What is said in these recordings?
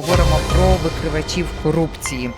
поговоримо про викривачів корупції.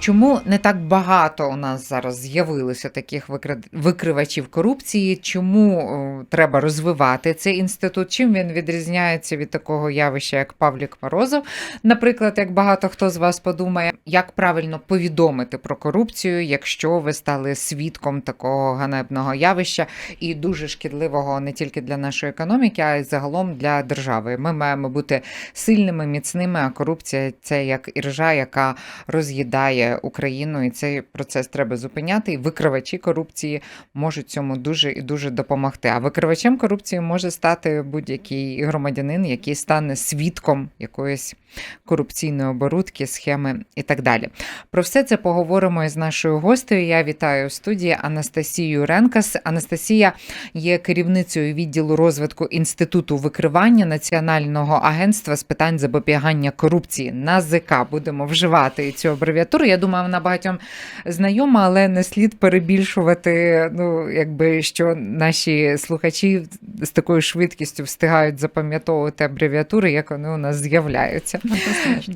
Чому не так багато у нас зараз з'явилося таких викривачів корупції? Чому е, треба розвивати цей інститут? Чим він відрізняється від такого явища, як Павлік Морозов? Наприклад, як багато хто з вас подумає, як правильно повідомити про корупцію, якщо ви стали свідком такого ганебного явища і дуже шкідливого не тільки для нашої економіки, а й загалом для держави. Ми маємо бути сильними, міцними. А корупція це як іржа, яка роз'їдає Україну, і цей процес треба зупиняти. І викривачі корупції можуть цьому дуже і дуже допомогти. А викривачем корупції може стати будь-який громадянин, який стане свідком якоїсь корупційної оборудки, схеми і так далі. Про все це поговоримо із нашою гостею. Я вітаю у студії Анастасію Ренкас. Анастасія є керівницею відділу розвитку інституту викривання Національного агентства з питань запобігання корупції. НАЗК. Будемо вживати цю абревіатуру. Думаю, вона багатьом знайома, але не слід перебільшувати. Ну, якби що наші слухачі з такою швидкістю встигають запам'ятовувати абревіатури, як вони у нас з'являються.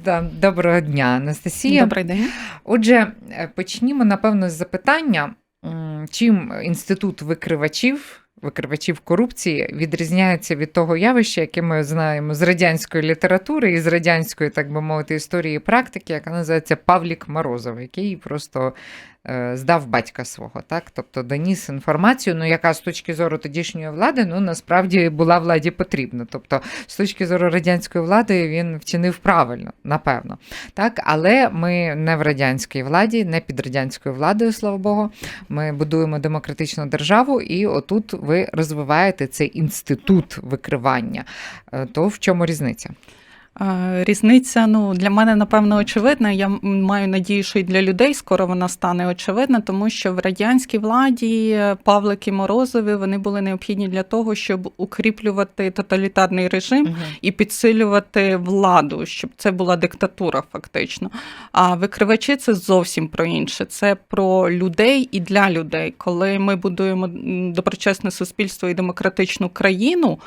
Да, Доброго дня, Анастасія. Добрий день. Отже, е, почнімо, напевно, з запитання, чим інститут викривачів, викривачів корупції відрізняється від того явища, яке ми знаємо з радянської літератури і з радянської, так би мовити, історії і практики, яка називається Павлік Морозов, який просто здав батька свого, так? Тобто доніс інформацію, ну, яка з точки зору тодішньої влади, ну насправді була владі потрібна. Тобто, з точки зору радянської влади він вчинив правильно, напевно. Так, але ми не в радянській владі, не під радянською владою, слава Богу. Ми будуємо демократичну державу, і отут ви розвиваєте цей інститут викривання. Е, То в чому різниця? Різниця ну для мене напевно очевидна. Я маю надію, що і для людей скоро вона стане очевидна, тому що в радянській владі е, Павлики Морозові вони були необхідні для того, щоб укріплювати тоталітарний режим і підсилювати владу, щоб це була диктатура, фактично. А викривачі це зовсім про інше. Це про людей і для людей. Коли ми будуємо доброчесне суспільство і демократичну країну.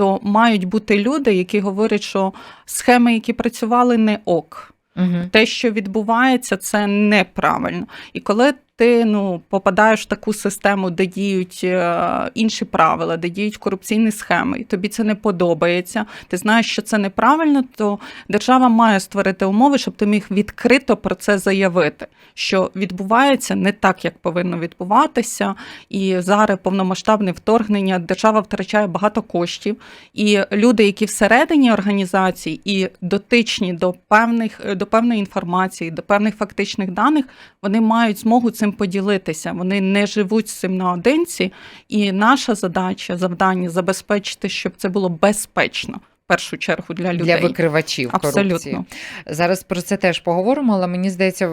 То мають бути люди, які говорять, що схеми, які працювали, не ок. Угу. Те, що відбувається, це неправильно. І коли ти ну, попадаєш в таку систему, де діють е, інші правила, де діють корупційні схеми, і тобі це не подобається, ти знаєш, що це неправильно, то держава має створити умови, щоб ти міг відкрито про це заявити, що відбувається не так, як повинно відбуватися. І зараз повномасштабне вторгнення, держава втрачає багато коштів, і люди, які всередині організації і дотичні до певних до певної інформації, до певних фактичних даних, вони мають змогу цим поділитися. Вони не живуть з цим наодинці. І наша задача, завдання забезпечити, щоб це було безпечно першу чергу для людей. Для викривачів корупції. Зараз про це теж поговоримо, але мені здається,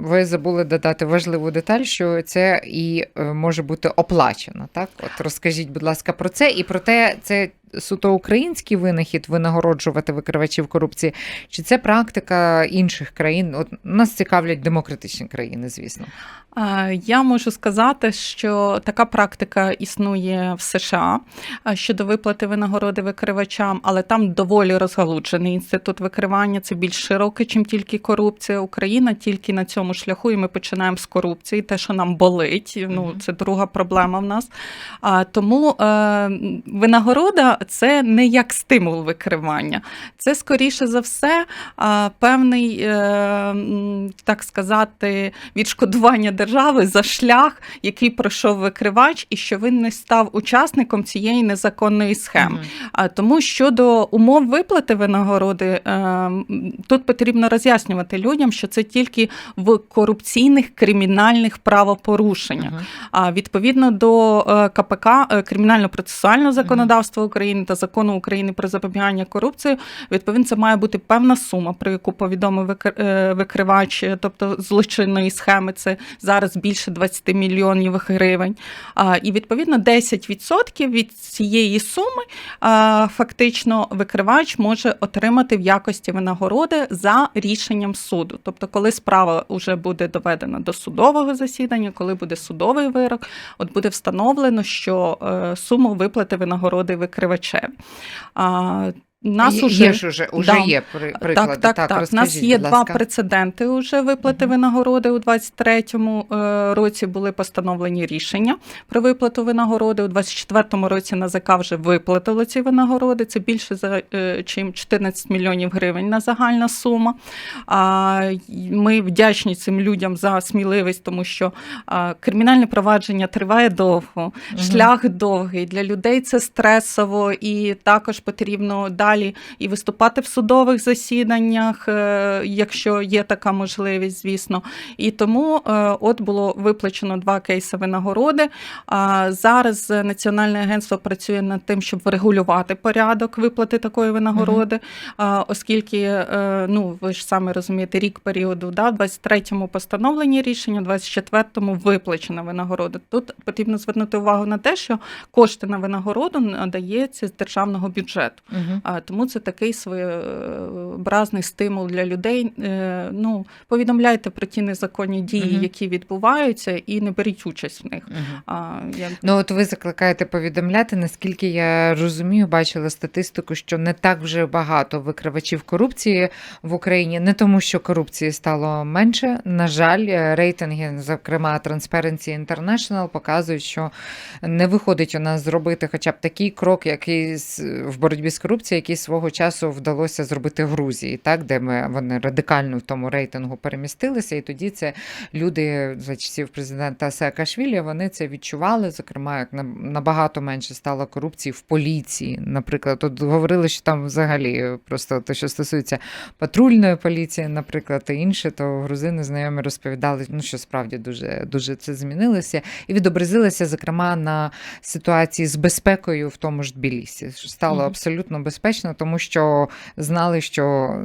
ви забули додати важливу деталь, що це і е, може бути оплачено. Так, от розкажіть, будь ласка, про це і про те, це суто український винахід винагороджувати викривачів корупції, чи це практика інших країн? От нас цікавлять демократичні країни, звісно. Я можу сказати, що така практика існує в США щодо виплати винагороди викривачам, але там доволі розгалуджений інститут викривання. Це більш широкий, чим тільки корупція. Україна тільки на цьому шляху, і ми починаємо з корупції, те, що нам болить. Ну це друга проблема в нас. А тому е, винагорода це не як стимул викривання, це скоріше за все певний, е, так сказати, відшкодування держави за шлях, який пройшов викривач, і що він не став учасником цієї незаконної схеми. А тому щодо умов виплати винагороди, е, тут потрібно роз'яснювати людям, що це тільки в корупційних кримінальних правопорушеннях. А відповідно до е, КПК кримінально-процесуального законодавства України та закону України про запобігання корупції, відповідно, це має бути певна сума, про яку повідомив е, викривач, е, тобто злочинної схеми. Це зараз більше 20 мільйонів гривень. І відповідно 10% від цієї суми фактично викривач може отримати в якості винагороди за рішенням суду. Тобто, коли справа вже буде доведена до судового засідання, коли буде судовий вирок, от буде встановлено, що е, суму виплати винагороди викривачеві. А, нас Є- уже є ж уже, уже Да. є при- приклади. Так, так, так. У нас є два ласка. прецеденти уже виплати Мгм. винагороди у 23-му е, році були постановлені рішення про виплату винагороди. У 24-му році НАЗК вже виплатило ці винагороди. Це більше за е, чим 14 мільйонів гривень на загальна сума. А, Ми вдячні цим людям за сміливість, тому що кримінальне провадження триває довго, Мгм. шлях довгий. Для людей це стресово, і також потрібно далі і виступати в судових засіданнях, е, якщо є така можливість, звісно. І тому е, от було виплачено два кейси винагороди. А зараз Національне агентство працює над тим, щоб врегулювати порядок виплати такої винагороди, а, оскільки е, ну ви ж самі розумієте, рік періоду, да, в 23-му постановлені рішення, в 24-му виплачена винагорода. Тут потрібно звернути увагу на те, що кошти на винагороду надається з державного бюджету. Мгм. Тому це такий своєобразний стимул для людей. Е, Ну, повідомляйте про ті незаконні дії, Мгм. які відбуваються, і не беріть участь в них. Мгм. А, я... Ну, от ви закликаєте повідомляти, наскільки я розумію, бачила статистику, що не так вже багато викривачів корупції в Україні, не тому, що корупції стало менше. На жаль, рейтинги, зокрема Transparency International, показують, що не виходить у нас зробити хоча б такий крок, який в боротьбі з корупцією, який свого часу вдалося зробити Грузії, так де ми вони радикально в тому рейтингу перемістилися, і тоді це люди за часів президента Саакашвілі, вони це відчували, зокрема, як на- набагато менше стало корупції в поліції. Наприклад, тут говорили, що там взагалі просто те, що стосується патрульної поліції, наприклад, і інше, то грузини знайомі розповідали, ну що справді дуже дуже це змінилося, і відобразилося, зокрема, на ситуації з безпекою в тому ж Тбілісі. що Стало абсолютно безпечно, тому що знали, що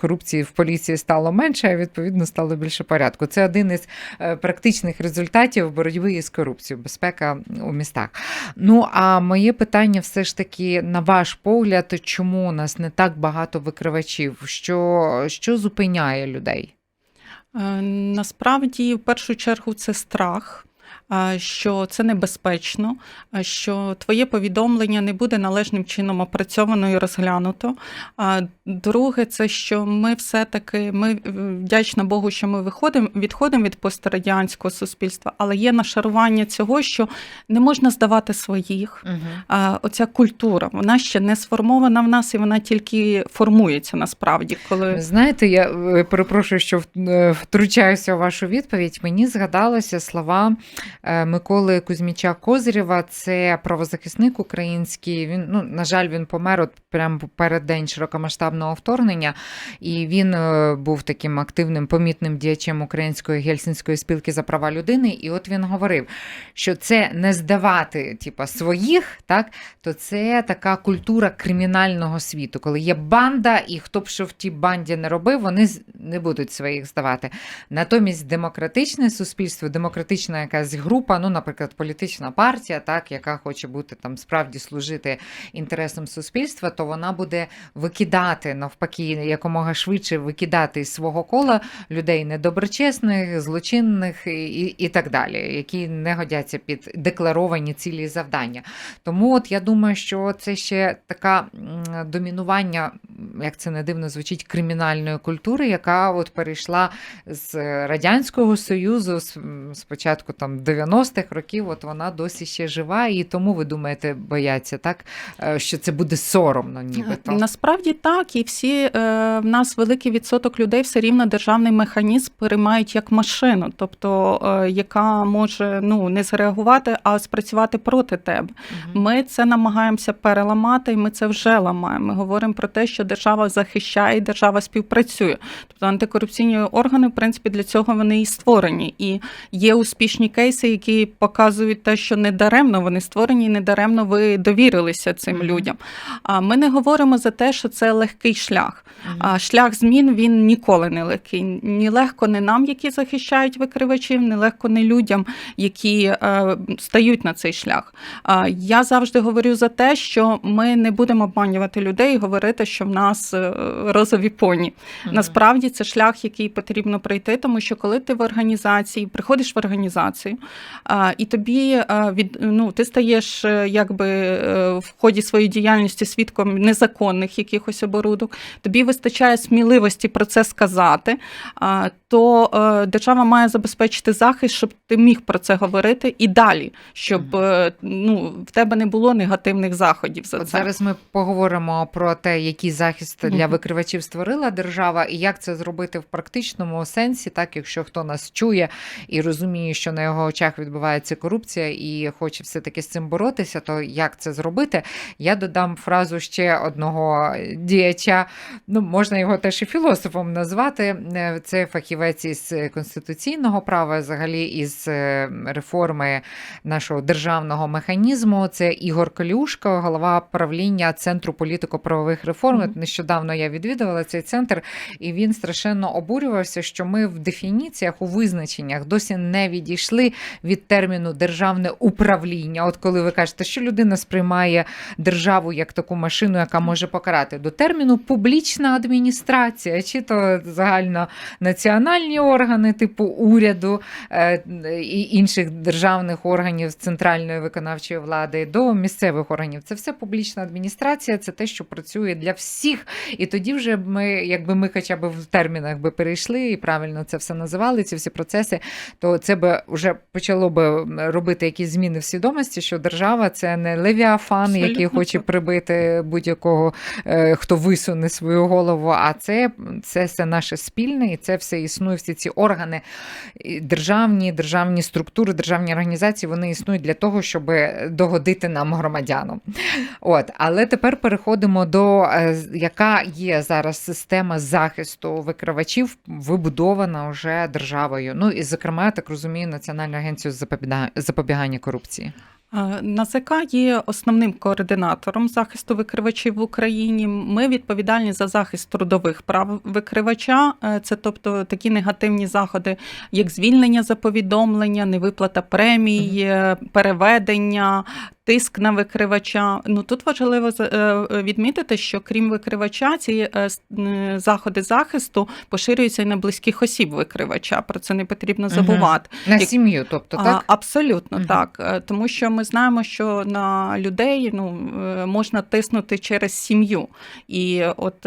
корупції в поліції стало менше, а відповідно стало більше порядку. Це один із е, практичних результатів боротьби із корупцією, безпека у містах. Ну а моє питання все ж таки, на ваш погляд, чому у нас не так багато викривачів? Що, що зупиняє людей? Е, Насправді, в першу чергу, це страх. Що це небезпечно, що твоє повідомлення не буде належним чином опрацьовано і розглянуто. А друге, це що ми все-таки ми е, вдячна Богу, що ми виходимо, відходимо від пострадянського суспільства, але є нашарування цього, що не можна здавати своїх. Угу. Оця культура, вона ще не сформована в нас, і вона тільки формується насправді, коли Знаєте, я е, перепрошую, що е, втручаюся у вашу відповідь. Мені згадалося слова Миколи Кузьміча Козирєва. Це правозахисник український. Він, ну, на жаль, він помер от прямо перед день широкомасштабного вторгнення, і він е, був таким активним, помітним діячем української гельсінської спілки за права людини. І от він говорив, що це не здавати, типа, своїх, так то це така культура кримінального світу, коли є банда, і хто б що в тій банді не робив, вони не будуть своїх здавати. Натомість демократичне суспільство, демократична якась група, ну, наприклад, політична партія, так, яка хоче бути там справді служити інтересам суспільства, то вона буде викидати навпаки якомога швидше викидати із свого кола людей недоброчесних, злочинних і, і, так далі, які не годяться під декларовані цілі завдання. Тому от я думаю, що це ще така домінування, як це не дивно звучить, кримінальної культури, яка от перейшла з Радянського Союзу з там 90-х років, от вона досі ще жива, і тому ви думаєте, бояться, так? Е, Що це буде соромно, нібито. насправді так, і всі е, в нас великий відсоток людей все рівно державний механізм переймають як машину, тобто е, яка може ну не зреагувати, а спрацювати проти тебе. Мгм. Ми це намагаємося переламати, і ми це вже ламаємо. Ми говоримо про те, що держава захищає, держава співпрацює. Тобто антикорупційні органи, в принципі, для цього вони і створені. І є успішні кейси, які показують те, що не даремно вони створені, і не даремно ви довірилися цим Мгм. людям. А ми не говоримо за те, що це легкий шлях. Мгм. А шлях змін він ніколи не легкий. Ні легко не нам, які захищають викривачів, не легко не людям, які е, стають на цей шлях. А я завжди говорю за те, що ми не будемо обманювати людей і говорити, що в нас е, розові поні. Мгм. Насправді це шлях, який потрібно пройти, тому що коли ти в організації, приходиш в організацію, і тобі від ну ти стаєш е, якби е, в ході своєї діяльності свідком незаконних якихось оборудок, тобі вистачає сміливості про це сказати, то е, держава має забезпечити захист, щоб ти міг про це говорити і далі, щоб е, ну в тебе не було негативних заходів за От це. зараз ми поговоримо про те, який захист для викривачів створила держава, і як це зробити в практичному сенсі, так якщо хто нас чує і розуміє, що на його очах відбувається корупція, і хоче все таки з цим боротися, то як це зробити? Я додам фразу ще одного діяча. Ну можна його теж і філософом назвати. Е, Це фахівець із конституційного права, взагалі із е, реформи нашого державного механізму. Це Ігор Колюшко, голова правління Центру політико-правових реформ. Мгм. Нещодавно я відвідувала цей центр, і він страшенно обурювався, що ми в дефініціях у визначеннях досі не відійшли від терміну державне управління. От коли ви кажете, що людина сприймає державу як таку машину, яка може покарати, до терміну публічна адміністрація, чи то загальнонаціональні органи, типу уряду е, і інших державних органів центральної виконавчої влади, до місцевих органів. Це все публічна адміністрація, це те, що працює для всіх. І тоді вже ми, якби ми хоча б в термінах би перейшли і правильно це все називали, ці всі процеси, то це би вже почало би робити якісь зміни в свідомості, що держава це не левіафан, який хоче прибити будь-якого, е, хто висуне свою голову. А це, це все наше спільне, і це все існує. Всі ці органи державні, державні структури, державні організації вони існують для того, щоб догодити нам громадянам. От, але тепер переходимо до е, яка є зараз система захисту викривачів, вибудована вже державою. Ну і зокрема, так розумію, Національною агенцією з запобіга- запобігання корупції. Е, НАЗК є основним координатором захисту викривачів в Україні. Ми відповідальні за захист трудових прав викривача. Е, Це тобто такі негативні заходи, як звільнення за повідомлення, невиплата премій, е, переведення. Тиск на викривача. Ну тут важливо е, відмітити, що крім викривача, ці е, заходи захисту поширюються і на близьких осіб викривача. Про це не потрібно забувати. На сім'ю, тобто, так? абсолютно Мгм. так. Е, Тому що ми знаємо, що на людей ну, можна тиснути через сім'ю. І от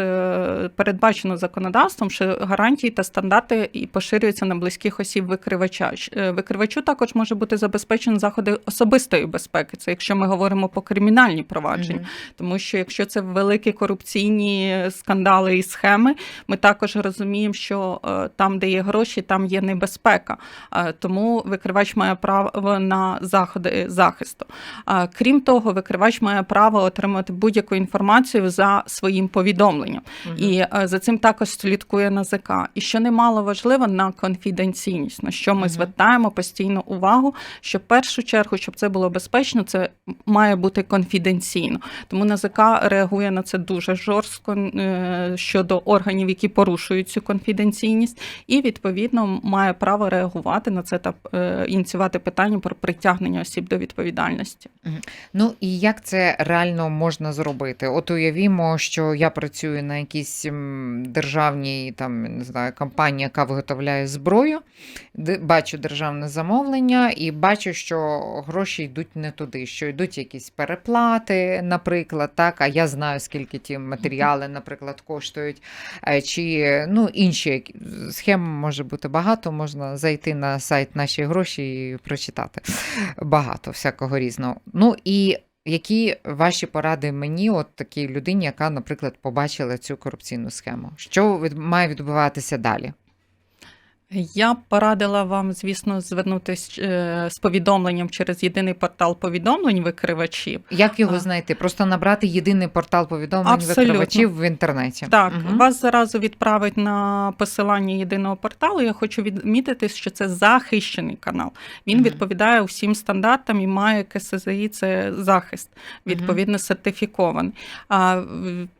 передбачено законодавством, що гарантії та стандарти і поширюються на близьких осіб викривача. Викривачу також може бути забезпечено заходи особистої безпеки. Це якщо ми говоримо по кримінальні провадження. Мгм. Тому що якщо це великі корупційні скандали і схеми, ми також розуміємо, що е, там, де є гроші, там є небезпека. Е, Тому викривач має право на заходи захисту. Е, Крім того, викривач має право отримати будь-яку інформацію за своїм повідомленням. Мгм. І е, за цим також слідкує НАЗК. І що немало важливо, на конфіденційність, на що ми Мгм. звертаємо постійно увагу, що в першу чергу, щоб це було безпечно, це має бути конфіденційно. Тому НАЗК реагує на це дуже жорстко е, щодо органів, які порушують цю конфіденційність, і відповідно має право реагувати на це та е, ініціювати питання про притягнення осіб до відповідальності. Ну і як це реально можна зробити? От уявімо, що я працюю на якійсь державній там не знаю, компанії, яка виготовляє зброю, бачу державне замовлення і бачу, що гроші йдуть не туди, що йдуть якісь переплати, наприклад, так. А я знаю, скільки ті матеріали, наприклад, коштують, Е, чи ну інші схем може бути багато. Можна зайти на сайт наші гроші і прочитати багато всякого різного. Ну і які ваші поради мені, от такій людині, яка, наприклад, побачила цю корупційну схему? Що від, має відбуватися далі? Я б порадила вам, звісно, звернутися е, з повідомленням через єдиний портал повідомлень викривачів. Як його знайти? Просто набрати єдиний портал повідомлень Абсолютно. викривачів в інтернеті. Так, Мгм. вас зразу відправить на посилання єдиного порталу. Я хочу відмітити, що це захищений канал. Він Мгм. відповідає всім стандартам і має КСЗІ це захист, відповідно сертифікований.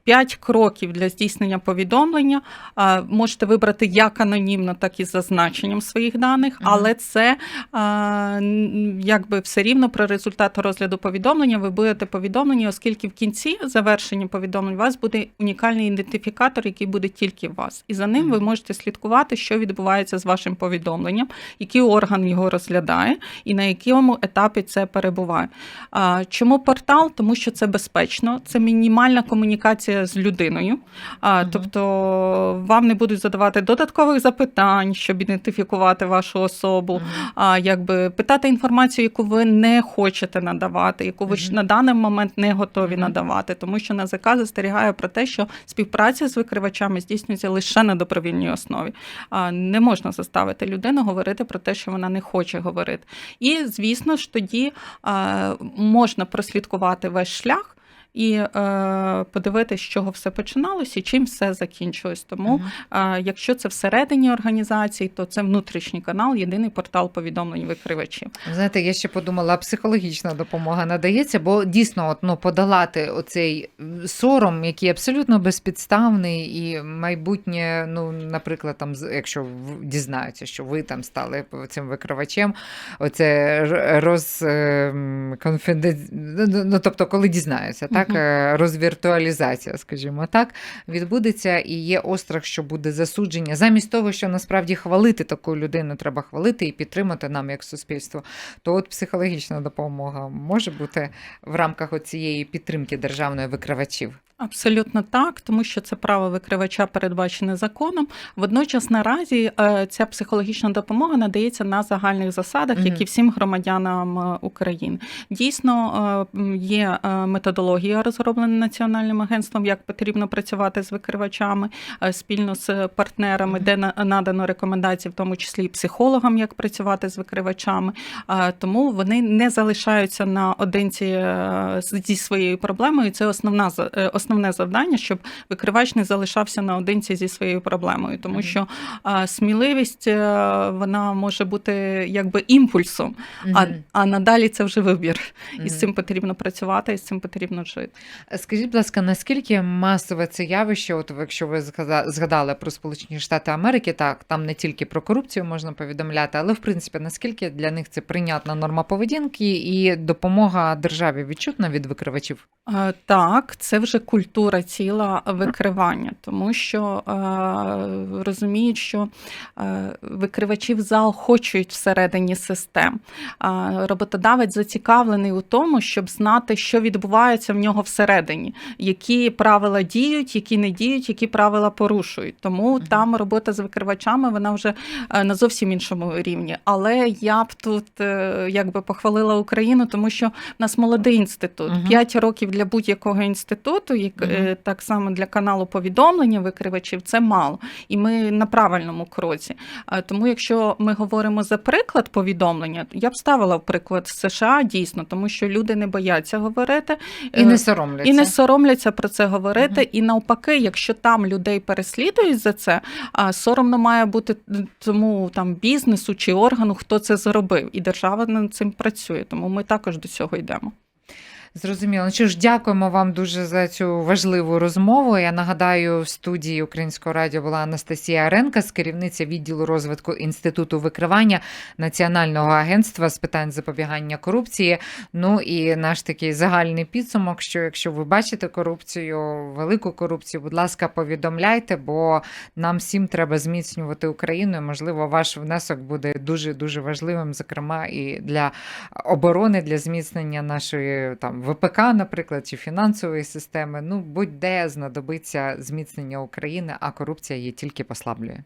П'ять кроків для здійснення повідомлення. Можете вибрати як анонімно, так і за зазначенням своїх даних, але це якби все рівно про результат розгляду повідомлення. Ви будете повідомлені, оскільки в кінці завершення повідомлень у вас буде унікальний ідентифікатор, який буде тільки у вас. І за ним ви можете слідкувати, що відбувається з вашим повідомленням, який орган його розглядає, і на якому етапі це перебуває. Чому портал? Тому що це безпечно, це мінімальна комунікація з людиною. Тобто вам не будуть задавати додаткових запитань, щоб ідентифікувати вашу особу, а якби питати інформацію, яку ви не хочете надавати, яку ви на даний момент не готові надавати, тому що НАЗК застерігає про те, що співпраця з викривачами здійснюється лише на добровільній основі. А не можна заставити людину говорити про те, що вона не хоче говорити. І звісно ж, тоді а, можна прослідкувати весь шлях. І е, подивитися, з чого все починалося і чим все закінчилось. Тому а якщо це всередині організації, то це внутрішній канал, єдиний портал повідомлень викривачів. Знаєте, я ще подумала, психологічна допомога надається, бо дійсно от, ну, подолати оцей сором, який абсолютно безпідставний, і майбутнє, ну, наприклад, там, якщо дізнаються, що ви там стали цим викривачем, оце роз ем, конфіден- ну, ну, тобто, коли дізнаються, так, Мгм. е, розвіртуалізація, скажімо так, відбудеться, і є острах, що буде засудження. Замість того, що насправді хвалити таку людину, треба хвалити і підтримати нам як суспільство. То от психологічна допомога може бути в рамках цієї підтримки державної викривачів. Абсолютно так, тому що це право викривача передбачене законом. Водночас наразі е, ця психологічна допомога надається на загальних засадах, як і всім громадянам е, України. Дійсно, е, є методологія, розроблена національним агентством, як потрібно працювати з викривачами спільно з партнерами, де на- надано рекомендації, в тому числі і психологам, як працювати з викривачами. Тому вони не залишаються наодинці зі своєю проблемою. Це основна е, основне завдання, щоб викривач не залишався наодинці зі своєю проблемою, тому що сміливість е, вона може бути якби імпульсом, а, а надалі це вже вибір. І з цим потрібно працювати, і з цим потрібно жити. Скажіть, будь ласка, наскільки масове це явище? От якщо ви згадали про Сполучені Штати Америки, так там не тільки про корупцію можна повідомляти, але в принципі наскільки для них це прийнятна норма поведінки і допомога державі відчутна від викривачів? Е, Так, це вже культура ціла викривання, тому що е, розуміють, що е, викривачів заохочують всередині систем. А роботодавець зацікавлений у тому, щоб знати, що відбувається в нього всередині, які правила діють, які не діють, які правила порушують. Тому Мгм. там робота з викривачами вона вже е, на зовсім іншому рівні. Але я б тут е, якби похвалила Україну, тому що в нас молодий інститут. Мгм. П'ять років для будь-якого інституту, як е, так само для каналу повідомлення викривачів, це мало. І ми на правильному кроці. Е, Тому, якщо ми говоримо за приклад повідомлення, я б ставила в приклад США дійсно, тому що люди не бояться говорити І е, не соромляться. і не соромляться про це говорити. Мгм. І навпаки, якщо там людей переслідують за це, соромно має бути тому там бізнесу чи органу, хто це зробив, і держава над цим працює. Тому ми також до цього йдемо. Зрозуміло. Ну що ж, дякуємо вам дуже за цю важливу розмову. Я нагадаю, в студії Українського радіо була Анастасія Аренка, з керівниця відділу розвитку інституту викривання Національного агентства з питань запобігання корупції. Ну і наш такий загальний підсумок, що якщо ви бачите корупцію, велику корупцію, будь ласка, повідомляйте, бо нам всім треба зміцнювати Україну. і, Можливо, ваш внесок буде дуже дуже важливим, зокрема і для оборони, для зміцнення нашої там ВПК, наприклад, чи фінансової системи. Ну будь-де знадобиться зміцнення України, а корупція її тільки послаблює.